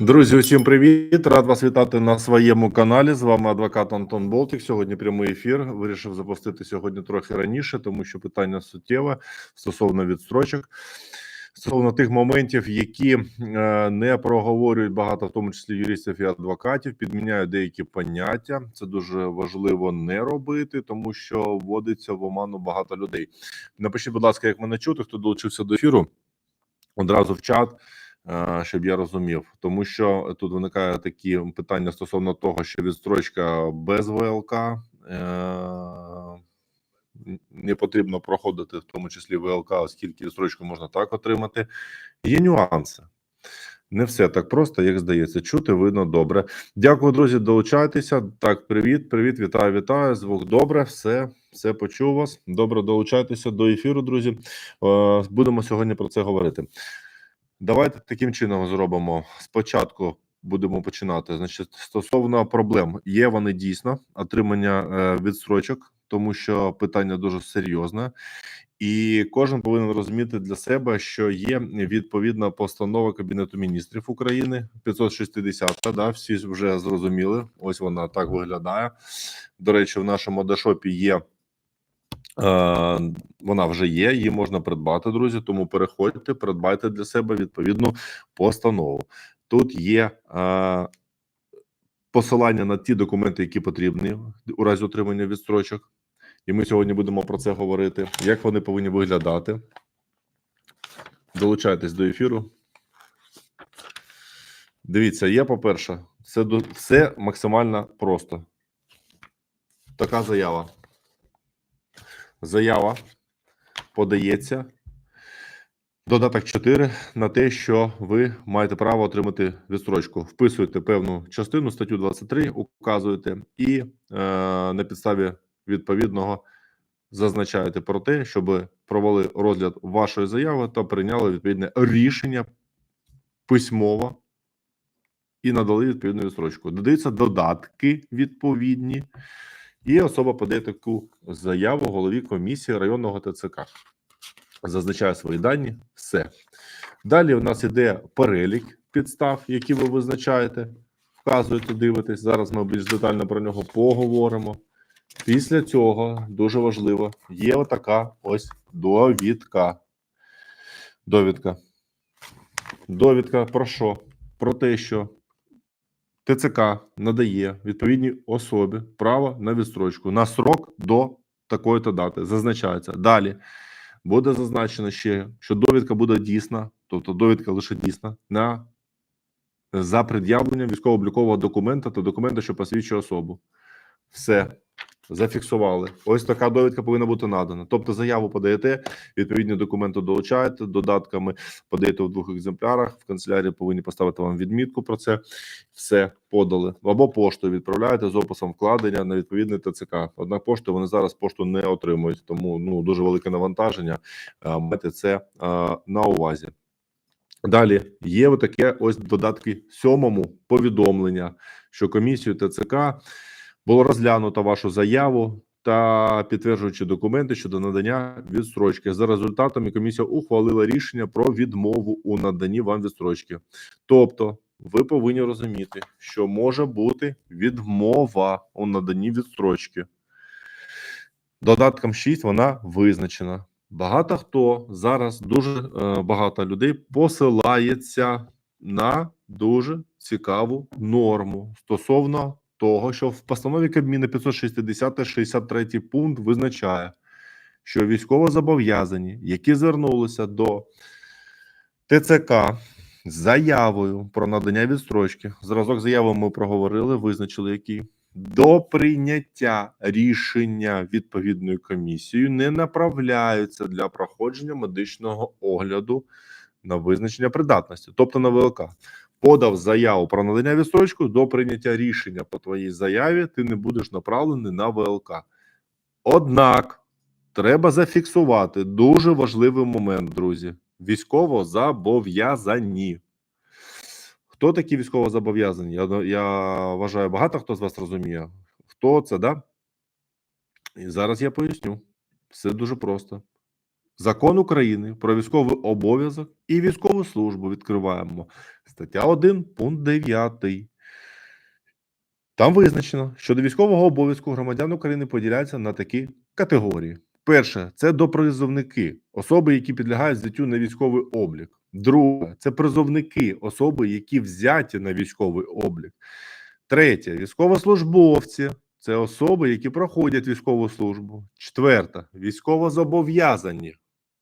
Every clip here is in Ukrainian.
Друзі, усім привіт! Рад вас вітати на своєму каналі. З вами адвокат Антон Болтик. Сьогодні прямий ефір. Вирішив запустити сьогодні трохи раніше, тому що питання суттєве стосовно відстрочок, стосовно тих моментів, які е, не проговорюють багато, в тому числі юристів і адвокатів, підміняють деякі поняття. Це дуже важливо не робити, тому що вводиться в оману багато людей. Напишіть, будь ласка, як мене чути, хто долучився до ефіру одразу в чат. Е, щоб я розумів, тому що тут виникає такі питання стосовно того, що відстрочка без ВЛК е, не потрібно проходити, в тому числі ВЛК, оскільки відстрочку можна так отримати. Є нюанси. Не все так просто, як здається. Чути видно добре. Дякую, друзі. Долучайтеся. Так, привіт, привіт, вітаю, вітаю. Звук добре. Все, все почув вас. Добре, долучайтеся до ефіру, друзі. Е, будемо сьогодні про це говорити. Давайте таким чином зробимо. Спочатку будемо починати. Значить, стосовно проблем, є вони дійсно отримання е, відстрочок, тому що питання дуже серйозне, і кожен повинен розуміти для себе, що є відповідна постанова Кабінету міністрів України 560, Да, всі вже зрозуміли. Ось вона так виглядає. До речі, в нашому дешопі є. Е, вона вже є, її можна придбати, друзі. Тому переходьте, придбайте для себе відповідну постанову. Тут є е, посилання на ті документи, які потрібні у разі отримання відстрочок, і ми сьогодні будемо про це говорити. Як вони повинні виглядати? Долучайтесь до ефіру. Дивіться, є, по-перше, все, все максимально просто. Така заява. Заява подається додаток 4 на те, що ви маєте право отримати відстрочку. Вписуєте певну частину статтю 23, указуєте, і е, на підставі відповідного зазначаєте про те, щоб провели розгляд вашої заяви та прийняли відповідне рішення письмово і надали відповідну відстрочку. Додаються додатки відповідні. І особа подає таку заяву голові комісії районного ТЦК. Зазначає свої дані. Все. Далі у нас іде перелік підстав, які ви визначаєте, вказуєте, дивитесь. Зараз ми більш детально про нього поговоримо. Після цього дуже важливо, є отака ось довідка. Довідка. Довідка про що? Про те, що ТЦК надає відповідній особі право на відстрочку на срок до такої-то дати. Зазначається. Далі буде зазначено ще, що довідка буде дійсна, тобто довідка лише дійсна на за пред'явленням військово-облікового документа та документа, що посвідчує особу. Все зафіксували. Ось така довідка повинна бути надана. Тобто, заяву подаєте, відповідні документи долучаєте додатками, подаєте в двох екземплярах. В канцелярії повинні поставити вам відмітку про це. Все подали або поштою відправляєте з описом вкладення на відповідний ТЦК. Однак поштою вони зараз пошту не отримують, тому ну дуже велике навантаження. Майте це на увазі. Далі є таке ось додатки сьомому повідомлення, що комісію ТЦК було розглянуто вашу заяву та підтверджуючи документи щодо надання відстрочки. За результатами комісія ухвалила рішення про відмову у наданні вам відстрочки. Тобто, ви повинні розуміти, що може бути відмова у наданні відстрочки. Додатком 6 вона визначена. Багато хто зараз дуже е, багато людей посилається на дуже цікаву норму стосовно того, що в постанові Кабміну 560 63 пункт визначає, що військовозобов'язані, які звернулися до ТЦК з заявою про надання відстрочки, зразок заяви ми проговорили, визначили, які до прийняття рішення відповідною комісією не направляються для проходження медичного огляду на визначення придатності, тобто на ВЛК подав заяву про надання відстрочку до прийняття рішення по твоїй заяві, ти не будеш направлений на ВЛК. Однак треба зафіксувати дуже важливий момент, друзі: військово зобов'язані. Хто такі військово зобов'язані? Я я вважаю, багато хто з вас розуміє. Хто це, да? І зараз я поясню. Все дуже просто. Закон України про військовий обов'язок і військову службу відкриваємо. Стаття 1, пункт 9. Там визначено, що до військового обов'язку громадян України поділяються на такі категорії. Перше це допризовники, особи, які підлягають взяттю на військовий облік. Друге це призовники, особи, які взяті на військовий облік. Третє військовослужбовці. Це особи, які проходять військову службу. Четверте військовозобов'язані.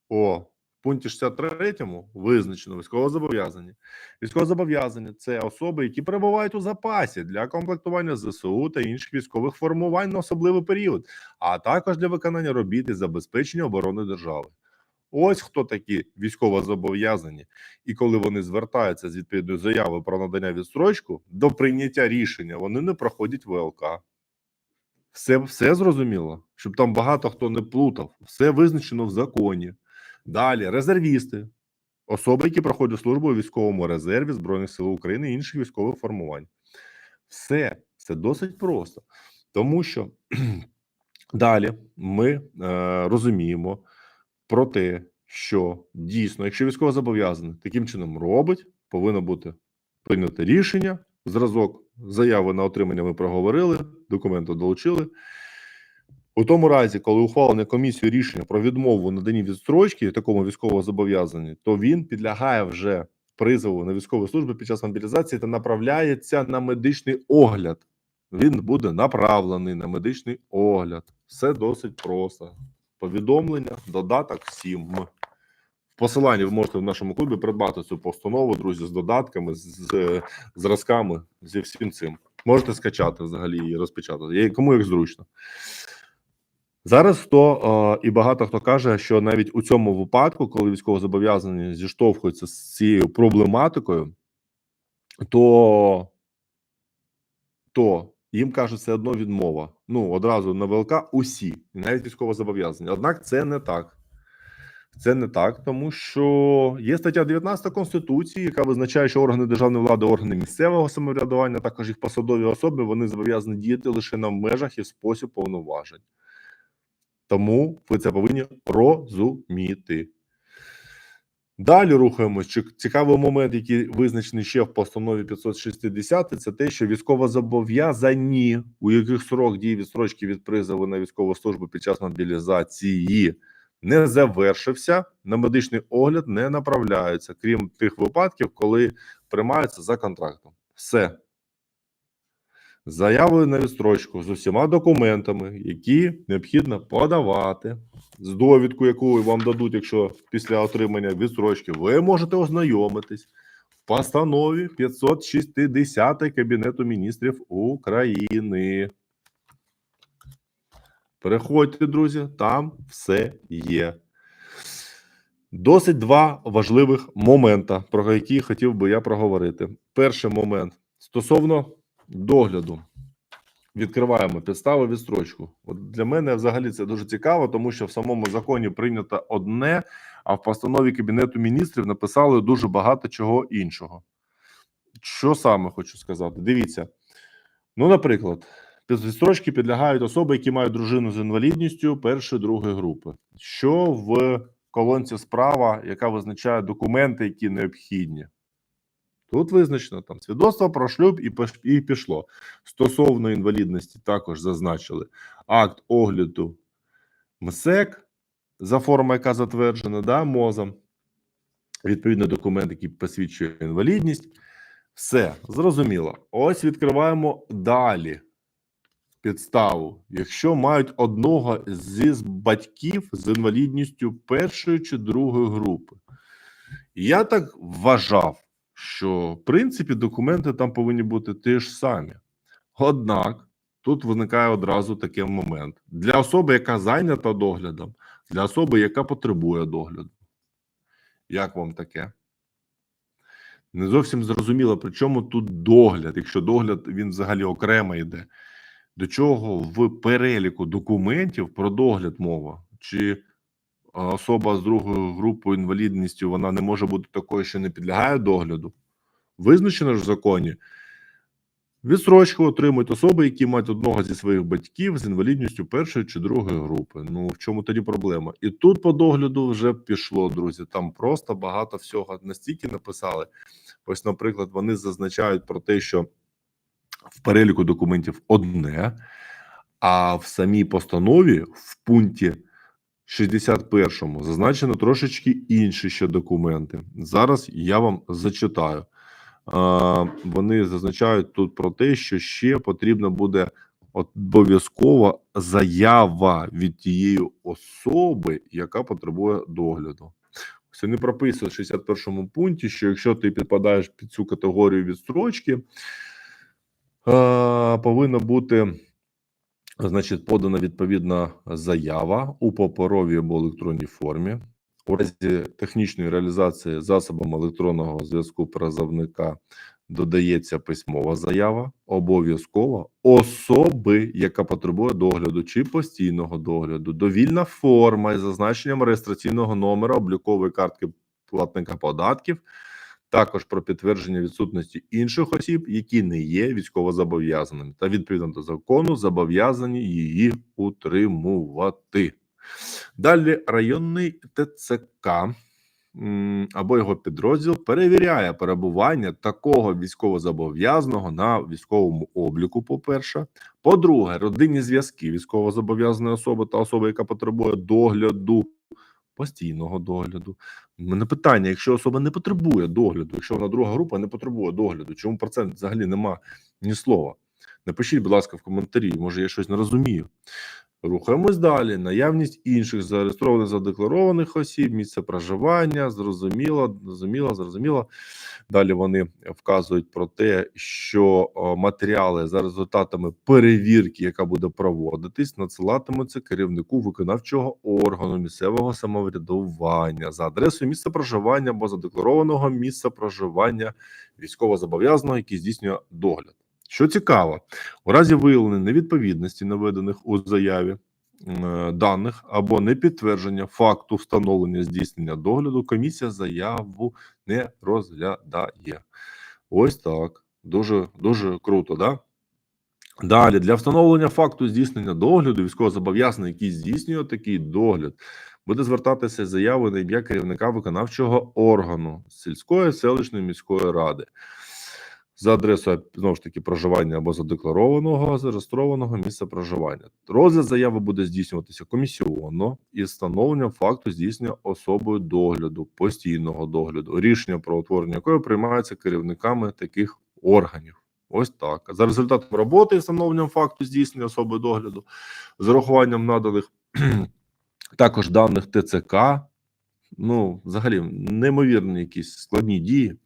О, пункті 63 визначено військовозобов'язані. Військовозобов'язані це особи, які перебувають у запасі для комплектування ЗСУ та інших військових формувань на особливий період, а також для виконання робіт і забезпечення оборони держави. Ось хто такі військовозобов'язані, і коли вони звертаються з відповідною заявою про надання відстрочку до прийняття рішення, вони не проходять ВЛК. Все, все зрозуміло, щоб там багато хто не плутав, все визначено в законі. Далі резервісти, особи, які проходять службу у військовому резерві Збройних сил України і інших військових формувань. Все це досить просто, тому що далі ми е, розуміємо про те, що дійсно, якщо військово зобов'язаний таким чином робить, повинно бути прийнято рішення. Зразок заяви на отримання ми проговорили, документи долучили. У тому разі, коли ухвалене комісією рішення про відмову наданні відстрочки такому військовозобов'язанні, то він підлягає вже призову на військову службу під час мобілізації та направляється на медичний огляд. Він буде направлений на медичний огляд. Все досить просто. Повідомлення, додаток 7. В посиланні ви можете в нашому клубі придбати цю постанову, друзі, з додатками, з, з зразками, зі всім цим. Можете скачати взагалі і розпечатати. Кому як зручно. Зараз то е, і багато хто каже, що навіть у цьому випадку, коли військовозобов'язані зіштовхуються з цією проблематикою, то, то їм кажуть, це одно відмова. Ну, одразу на ВЛК усі, навіть військовозобов'язані. Однак це не так. Це не так, тому що є стаття 19 Конституції, яка визначає, що органи державної влади, органи місцевого самоврядування, також їх посадові особи, вони зобов'язані діяти лише на межах і в спосіб повноважень. Тому ви це повинні розуміти. Далі рухаємось. Цікавий момент, який визначений ще в постанові 560, це те, що військовозобов'язані, у яких срок дії відстрочки від призову на військову службу під час мобілізації не завершився, на медичний огляд не направляються, крім тих випадків, коли приймаються за контрактом. Все. З заявою на відстрочку з усіма документами, які необхідно подавати, з довідку, яку вам дадуть, якщо після отримання відстрочки, ви можете ознайомитись в постанові 560 Кабінету міністрів України. Переходьте, друзі, там все є. Досить два важливих момента, про які хотів би я проговорити. Перший момент стосовно догляду. Відкриваємо підстави відстрочку. От для мене взагалі це дуже цікаво, тому що в самому законі прийнято одне, а в постанові Кабінету міністрів написали дуже багато чого іншого. Що саме хочу сказати? Дивіться. Ну, наприклад, відстрочки підлягають особи, які мають дружину з інвалідністю першої другої групи. Що в колонці справа, яка визначає документи, які необхідні. Тут визначено там свідоцтво про шлюб і пішло. Стосовно інвалідності також зазначили акт огляду МСЕК за формою, яка затверджена, да, МОЗом. Відповідно, документ, який посвідчує інвалідність. Все зрозуміло. Ось відкриваємо далі підставу. Якщо мають одного зі батьків з інвалідністю першої чи другої групи. Я так вважав, що в принципі документи там повинні бути ті ж самі. Однак тут виникає одразу такий момент для особи, яка зайнята доглядом, для особи, яка потребує догляду. Як вам таке? Не зовсім зрозуміло, при чому тут догляд, якщо догляд він взагалі окремо йде. До чого в переліку документів про догляд мова? Чи особа з другою групою інвалідністю вона не може бути такою, що не підлягає догляду? Визначено ж в законі Відстрочку отримують особи, які мають одного зі своїх батьків з інвалідністю першої чи другої групи. Ну в чому тоді проблема? І тут по догляду вже пішло, друзі. Там просто багато всього настільки написали. Ось, наприклад, вони зазначають про те, що в переліку документів одне, а в самій постанові в пункті 61 зазначено трошечки інші ще документи. Зараз я вам зачитаю. Вони зазначають тут про те, що ще потрібна буде обов'язкова заява від тієї особи, яка потребує догляду. Це не прописує в 61 пункті, що якщо ти підпадаєш під цю категорію відстрочки, повинна бути значить подана відповідна заява у паперовій або електронній формі. У разі технічної реалізації засобами електронного зв'язку призовника додається письмова заява, обов'язково особи, яка потребує догляду чи постійного догляду, довільна форма із зазначенням реєстраційного номера облікової картки платника податків, також про підтвердження відсутності інших осіб, які не є військовозобов'язаними, та відповідно до закону зобов'язані її утримувати. Далі районний ТЦК або його підрозділ перевіряє перебування такого військовозобов'язаного на військовому обліку. По-перше, по-друге, родинні зв'язки військовозобов'язаної особи та особи, яка потребує догляду. Постійного догляду. Мене питання: якщо особа не потребує догляду, якщо вона друга група не потребує догляду, чому про це взагалі нема ні слова? Напишіть, будь ласка, в коментарі, може я щось не розумію. Рухаємось далі. Наявність інших зареєстрованих задекларованих осіб, місце проживання, зрозуміло, зрозуміло, зрозуміло. Далі вони вказують про те, що матеріали за результатами перевірки, яка буде проводитись, надсилатимуться керівнику виконавчого органу місцевого самоврядування за адресою місця проживання або задекларованого місця проживання військовозобов'язаного, який здійснює догляд. Що цікаво, у разі виявлення невідповідності наведених у заяві е, даних або непідтвердження факту встановлення здійснення догляду, комісія заяву не розглядає. Ось так. Дуже дуже круто, да? Далі для встановлення факту здійснення догляду військовозобов'язаний, який здійснює такий догляд, буде звертатися з заявою на ім'я керівника виконавчого органу сільської селищної міської ради за адресою знову ж таки проживання або задекларованого зареєстрованого місця проживання. Розгляд заяви буде здійснюватися комісіонно із встановленням факту здійснення особою догляду, постійного догляду, рішення про утворення якої приймається керівниками таких органів. Ось так. За результатом роботи і встановленням факту здійснення особи догляду, з урахуванням наданих також даних ТЦК. Ну, взагалі, неймовірні якісь складні дії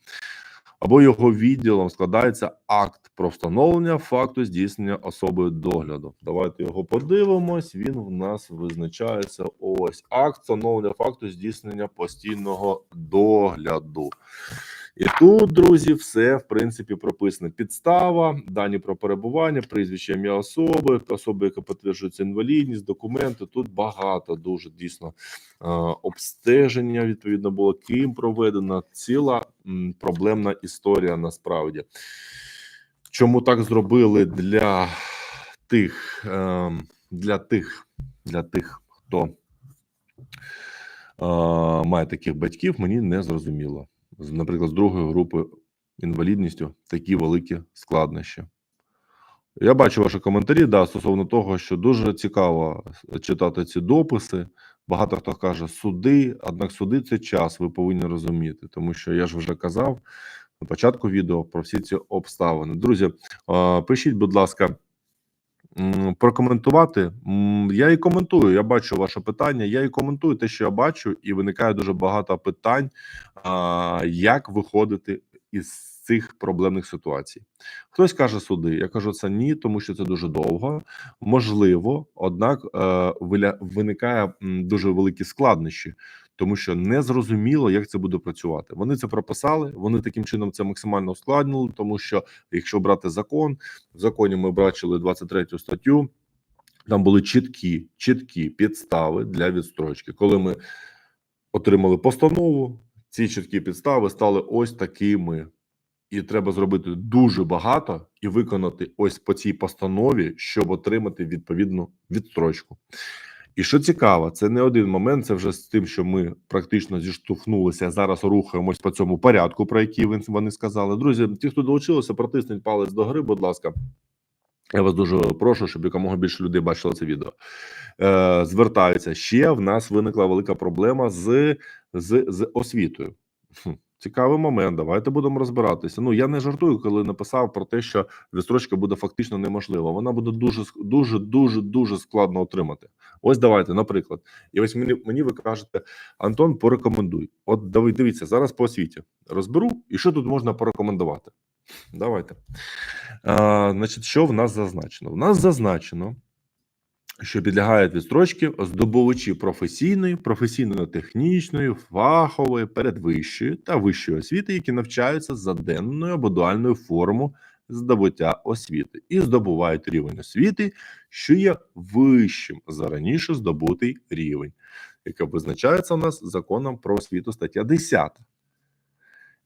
або його відділом складається акт про встановлення факту здійснення особою догляду. Давайте його подивимось. Він в нас визначається. Ось акт встановлення факту здійснення постійного догляду. І тут, друзі, все в принципі прописано. Підстава, дані про перебування, прізвище ім'я особи, особи, яка підтверджується інвалідність, документи. Тут багато дуже дійсно е, обстеження. Відповідно, було ким проведена ціла проблемна історія. Насправді, чому так зробили для тих, е, для тих, для тих, хто е, має таких батьків, мені не зрозуміло наприклад, з другої групи інвалідністю такі великі складнощі. Я бачу ваші коментарі да, стосовно того, що дуже цікаво читати ці дописи. Багато хто каже суди, однак суди це час, ви повинні розуміти, тому що я ж вже казав на початку відео про всі ці обставини. Друзі, пишіть, будь ласка, прокоментувати. Я і коментую. Я бачу ваше питання. Я і коментую те, що я бачу, і виникає дуже багато питань, як виходити із цих проблемних ситуацій. Хтось каже суди. Я кажу це ні, тому що це дуже довго. Можливо, однак е, виникає дуже великі складнощі, тому що не зрозуміло, як це буде працювати. Вони це прописали. Вони таким чином це максимально ускладнили, тому що якщо брати закон, в законі ми бачили 23 статтю. Там були чіткі чіткі підстави для відстрочки. Коли ми отримали постанову, ці чіткі підстави стали ось такими і треба зробити дуже багато і виконати ось по цій постанові, щоб отримати відповідну відстрочку. І що цікаво, це не один момент. Це вже з тим, що ми практично зіштовхнулися. Зараз рухаємось по цьому порядку, про який вони сказали. Друзі, ті, хто долучилися, протисніть палець до гри, будь ласка. Я вас дуже прошу, щоб якомога більше людей бачило це відео. Е, звертаються ще. В нас виникла велика проблема з, з, з освітою. Цікавий момент. Давайте будемо розбиратися. Ну я не жартую, коли написав про те, що відстрочка буде фактично неможлива. Вона буде дуже дуже дуже дуже складно отримати. Ось давайте, наприклад, і ось мені мені ви кажете, Антон, порекомендуй. От дивіться зараз по освіті. Розберу, і що тут можна порекомендувати. Давайте. А, значить, що в нас зазначено? В нас зазначено, що підлягають відстрочки здобувачі професійної, професійно-технічної, фахової, передвищої та вищої освіти, які навчаються за денною або дуальною форму здобуття освіти і здобувають рівень освіти, що є вищим за раніше здобутий рівень, яке визначається у нас законом про освіту стаття 10.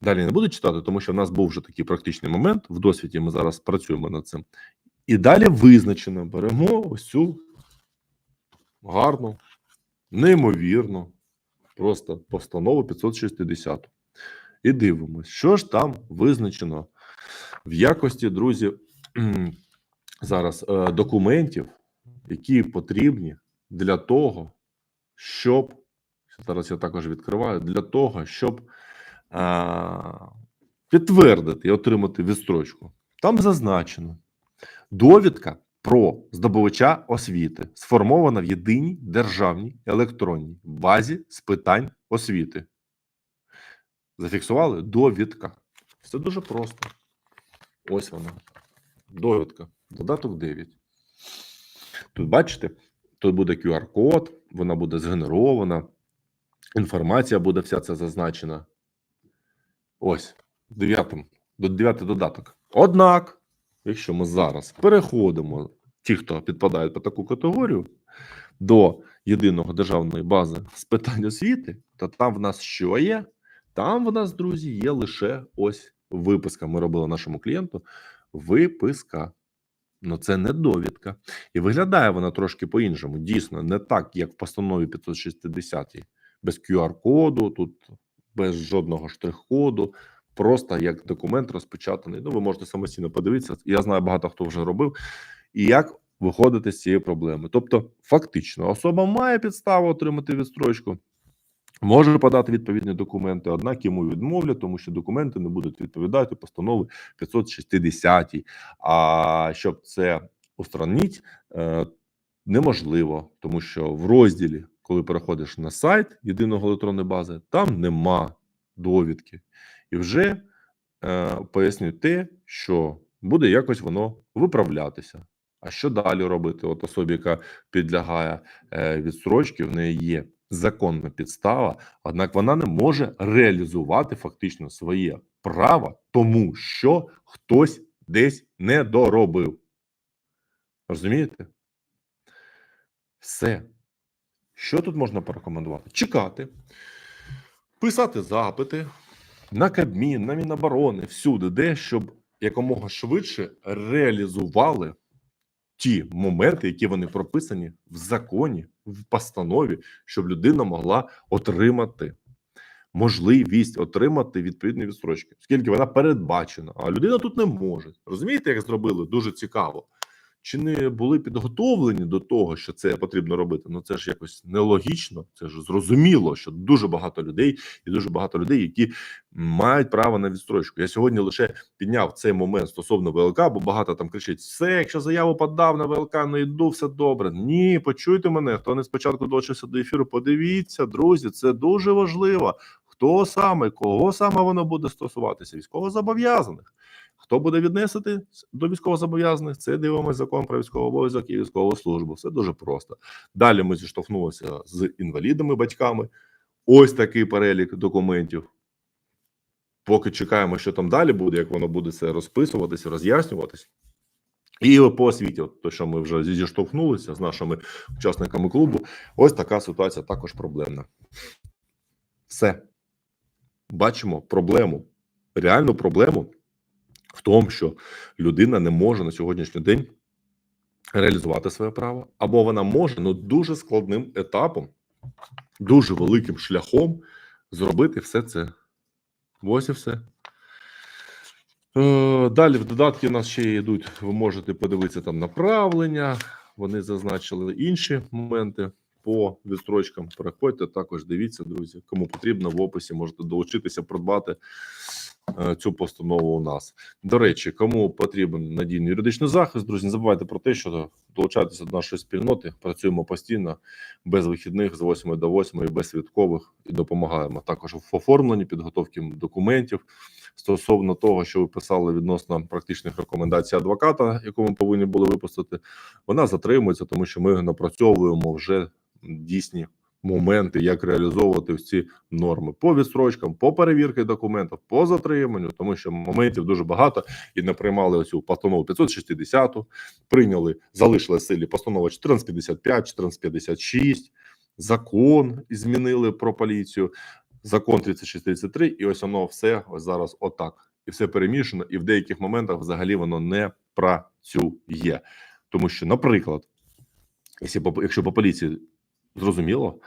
Далі не буду читати, тому що в нас був вже такий практичний момент. В досвіді ми зараз працюємо над цим. І далі визначено беремо ось цю гарну, неймовірну, просто постанову 560. І дивимось, що ж там визначено в якості, друзі, зараз е, документів, які потрібні для того, щоб зараз я також відкриваю, для того, щоб а, підтвердити і отримати відстрочку. Там зазначено довідка про здобувача освіти сформована в єдиній державній електронній базі з питань освіти. Зафіксували довідка. Все дуже просто. Ось вона. Довідка. Додаток 9. Тут бачите, тут буде QR-код, вона буде згенерована. Інформація буде вся ця зазначена. Ось, дев'ятим, до дев'ятий додаток. Однак, якщо ми зараз переходимо, ті, хто підпадають по таку категорію, до єдиного державної бази з питань освіти, то там в нас що є? Там в нас, друзі, є лише ось виписка. Ми робили нашому клієнту виписка. Ну, це не довідка. І виглядає вона трошки по-іншому. Дійсно, не так, як в постанові 560 без QR-коду, тут без жодного штрих-коду, просто як документ розпечатаний. Ну, ви можете самостійно подивитися. Я знаю, багато хто вже робив. І як виходити з цієї проблеми. Тобто, фактично, особа має підставу отримати відстрочку, може подати відповідні документи, однак йому відмовлять, тому що документи не будуть відповідати постанови 560. А щоб це устранити, е, неможливо, тому що в розділі, коли переходиш на сайт єдиного електронної бази, там нема довідки. І вже е, те, що буде якось воно виправлятися. А що далі робити? От особі, яка підлягає е, відстрочці, в неї є законна підстава, однак вона не може реалізувати фактично своє право, тому що хтось десь не доробив. Розумієте? Все. Що тут можна порекомендувати? Чекати, писати запити на Кабмін, на Міноборони, всюди, де щоб якомога швидше реалізували ті моменти, які вони прописані в законі, в постанові, щоб людина могла отримати можливість отримати відповідні відстрочки, оскільки вона передбачена, а людина тут не може. Розумієте, як зробили? Дуже цікаво. Чи не були підготовлені до того, що це потрібно робити? Ну це ж якось нелогічно. Це ж зрозуміло, що дуже багато людей і дуже багато людей, які мають право на відстрочку. Я сьогодні лише підняв цей момент стосовно ВЛК, бо багато там кричить: все, якщо заяву подав на ВЛК, не йду, все добре. Ні, почуйте мене. Хто не спочатку долучився до ефіру, подивіться, друзі, це дуже важливо. Хто саме, кого саме воно буде стосуватися? Військовозобов'язаних. Хто буде віднесити до військовозобов'язаних? Це дивимося закон про військовий обов'язок і військову службу. Все дуже просто. Далі ми зіштовхнулися з інвалідами, батьками. Ось такий перелік документів. Поки чекаємо, що там далі буде, як воно буде це розписуватися, роз'яснюватись. І по освіті, то, що ми вже зіштовхнулися з нашими учасниками клубу, ось така ситуація також проблемна. Все. Бачимо проблему, реальну проблему в тому, що людина не може на сьогоднішній день реалізувати своє право, або вона може ну дуже складним етапом, дуже великим шляхом зробити все це. Ось і все. Е, Далі в додатки у нас ще йдуть. Ви можете подивитися там направлення. Вони зазначили інші моменти по відстрочкам. Переходьте також. Дивіться, друзі. Кому потрібно в описі можете долучитися, придбати цю постанову у нас. До речі, кому потрібен надійний юридичний захист, друзі, не забувайте про те, що долучайтеся до нашої спільноти. Працюємо постійно без вихідних з 8 до 8 і без святкових і допомагаємо також в оформленні підготовки документів стосовно того, що ви писали відносно практичних рекомендацій адвоката, яку ми повинні були випустити. Вона затримується, тому що ми напрацьовуємо вже дійсні моменти, як реалізовувати ці норми по відстрочкам, по перевірки документів, по затриманню, тому що моментів дуже багато і не приймали оцю постанову 560, прийняли, залишили силі постанова 1455, 1456, закон змінили про поліцію, закон 3633, і ось воно все ось зараз отак. І все перемішано, і в деяких моментах взагалі воно не працює. Тому що, наприклад, якщо по поліції зрозуміло,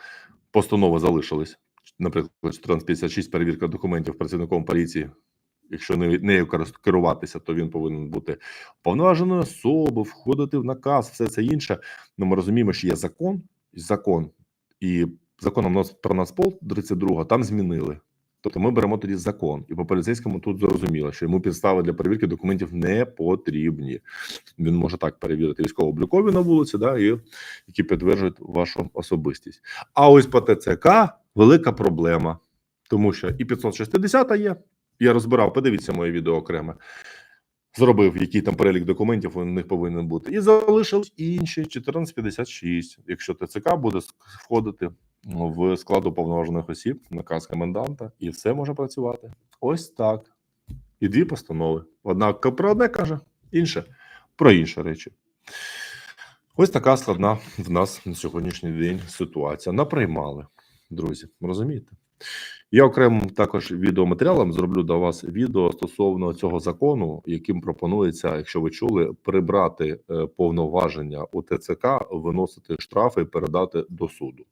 постанови залишились, наприклад, 1456 перевірка документів працівником поліції. Якщо не нею керуватися, то він повинен бути повноваженою особою, входити в наказ, все це інше. Ну, ми розуміємо, що є закон, закон і законом нас- про Нацпол 32 там змінили. Тобто ми беремо тоді закон, і по поліцейському тут зрозуміло, що йому підстави для перевірки документів не потрібні. Він може так перевірити військово-облікові на вулиці, да, і які підтверджують вашу особистість. А ось по ТЦК велика проблема, тому що і 560 є. Я розбирав, подивіться моє відео окремо. Зробив, який там перелік документів у них повинен бути, і залишились інші 1456. Якщо ТЦК буде входити в склад уповноважених осіб, наказ коменданта, і все може працювати. Ось так. І дві постанови. Одна про одне каже, інше про інші речі. Ось така складна в нас на сьогоднішній день ситуація. Наприймали, друзі, розумієте? Я окремим також відеоматеріалом зроблю до вас відео стосовно цього закону, яким пропонується, якщо ви чули, прибрати е, повноваження у ТЦК, виносити штрафи і передати до суду.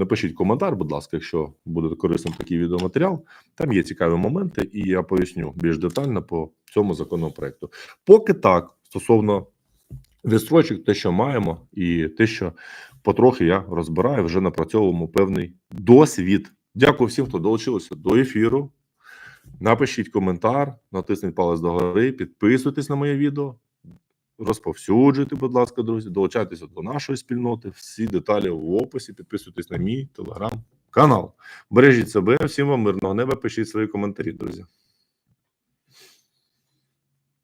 Напишіть коментар, будь ласка, якщо буде корисним такий відеоматеріал. Там є цікаві моменти, і я поясню більш детально по цьому законопроекту. Поки так, стосовно відстрочок, те, що маємо, і те, що потрохи я розбираю, вже напрацьовуємо певний досвід. Дякую всім, хто долучилися до ефіру. Напишіть коментар, натисніть палець догори, підписуйтесь на моє відео, розповсюджуйте, будь ласка, друзі, долучайтеся до нашої спільноти. Всі деталі в описі. Підписуйтесь на мій телеграм-канал. Бережіть себе, всім вам мирного неба. Пишіть свої коментарі, друзі.